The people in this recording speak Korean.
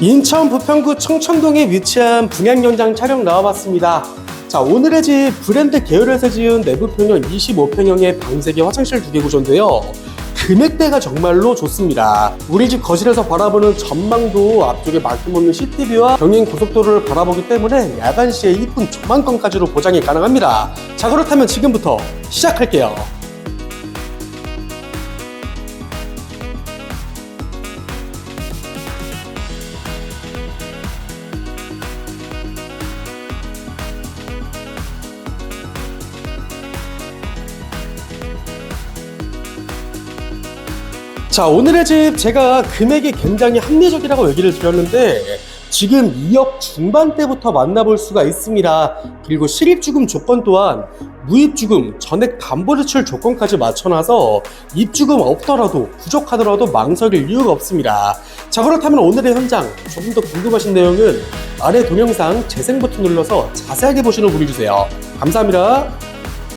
인천 부평구 청천동에 위치한 분양연장 촬영 나와봤습니다. 자, 오늘의 집 브랜드 계열에서 지은 내부 평형 25평형의 방세개 화장실 두 개 구조인데요. 금액대가 정말로 좋습니다. 우리 집 거실에서 바라보는 전망도 앞쪽에 막힘없는 CCTV와 경인 고속도로를 바라보기 때문에 야간 시에 이쁜 조망권까지도 보장이 가능합니다. 자, 그렇다면 지금부터 시작할게요. 자, 오늘의 집 제가 금액이 굉장히 합리적이라고 얘기를 드렸는데 지금 2억 중반대부터 만나볼 수가 있습니다. 그리고 실입주금 조건 또한 무입주금, 전액 담보대출 조건까지 맞춰놔서 입주금 없더라도 부족하더라도 망설일 이유가 없습니다. 자, 그렇다면 오늘의 현장 조금 더 궁금하신 내용은 아래 동영상 재생 버튼 눌러서 자세하게 보시는 분이 주세요. 감사합니다.